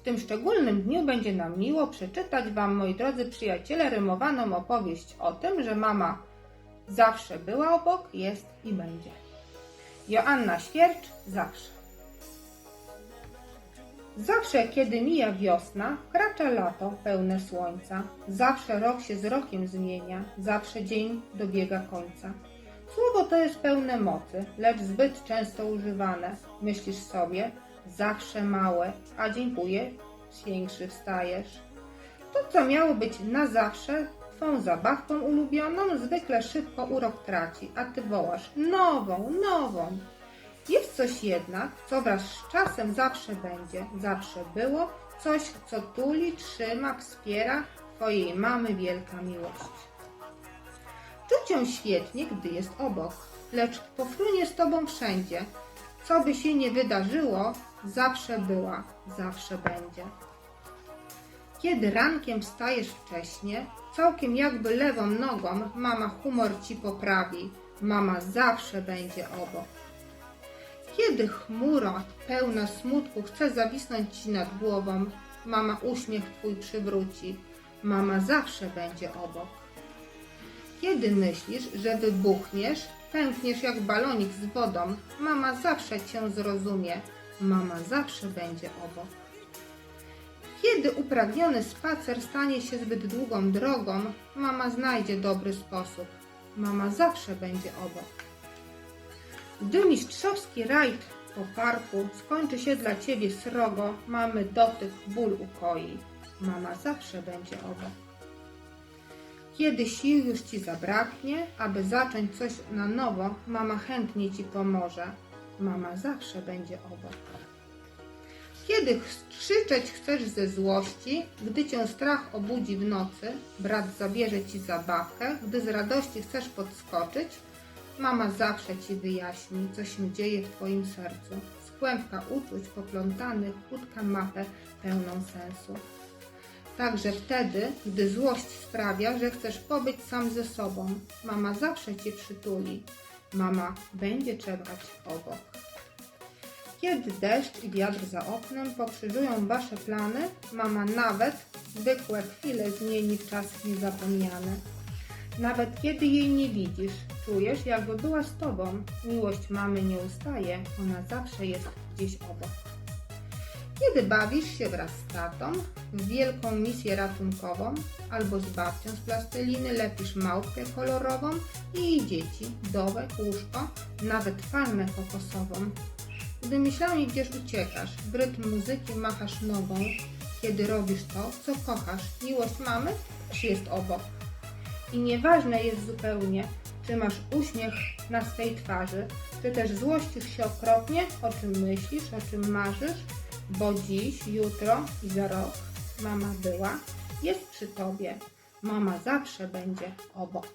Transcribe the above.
W tym szczególnym dniu będzie nam miło przeczytać Wam, moi drodzy przyjaciele, rymowaną opowieść o tym, że mama zawsze była obok, jest i będzie. Joanna Świercz zawsze. Zawsze, kiedy mija wiosna, wkracza lato pełne słońca. Zawsze rok się z rokiem zmienia, zawsze dzień dobiega końca. Słowo to jest pełne mocy, lecz zbyt często używane. Myślisz sobie, zawsze małe, a dziękuję, większy wstajesz. To, co miało być na zawsze, twą zabawką ulubioną, zwykle szybko urok traci, a ty wołasz nową, nową. Jest coś jednak, co wraz z czasem zawsze będzie, zawsze było, coś, co tuli, trzyma, wspiera twojej mamy wielka miłość. Czuć ją świetnie, gdy jest obok, lecz pofrunie z tobą wszędzie. Co by się nie wydarzyło, zawsze była, zawsze będzie. Kiedy rankiem wstajesz wcześnie, całkiem jakby lewą nogą, mama humor ci poprawi, mama zawsze będzie obok. Kiedy chmura pełna smutku chce zawisnąć ci nad głową, mama uśmiech twój przywróci, mama zawsze będzie obok. Kiedy myślisz, że wybuchniesz, pękniesz jak balonik z wodą, mama zawsze cię zrozumie, mama zawsze będzie obok. Kiedy upragniony spacer stanie się zbyt długą drogą, mama znajdzie dobry sposób, mama zawsze będzie obok. Gdy mistrzowski rajd po parku skończy się dla ciebie srogo, mamy dotyk ból ukoi, mama zawsze będzie obok. Kiedy sił już ci zabraknie, aby zacząć coś na nowo, mama chętnie ci pomoże. Mama zawsze będzie obok. Kiedy krzyczeć chcesz ze złości, gdy cię strach obudzi w nocy, brat zabierze ci zabawkę, gdy z radości chcesz podskoczyć, mama zawsze ci wyjaśni, co się dzieje w twoim sercu. Z kłębka uczuć poplątanych utka mapę pełną sensu. Także wtedy, gdy złość sprawia, że chcesz pobyć sam ze sobą, mama zawsze cię przytuli. Mama będzie czekać obok. Kiedy deszcz i wiatr za oknem pokrzyżują wasze plany, mama nawet zwykłe chwile zmieni w czas niezapomniany. Nawet kiedy jej nie widzisz, czujesz, jakby była z tobą. Miłość mamy nie ustaje, ona zawsze jest gdzieś obok. Kiedy bawisz się wraz z tatą w wielką misję ratunkową, albo z babcią z plasteliny lepisz małpkę kolorową i jej dzieci, dołek, łóżko, nawet palmę kokosową. Gdy myślami gdzieś uciekasz, w rytm muzyki machasz nogą, kiedy robisz to, co kochasz, miłość mamy, czy jest obok. I nieważne jest zupełnie, czy masz uśmiech na swej twarzy, czy też złościsz się okropnie, o czym myślisz, o czym marzysz, bo dziś, jutro i za rok mama była, jest przy tobie. Mama zawsze będzie obok.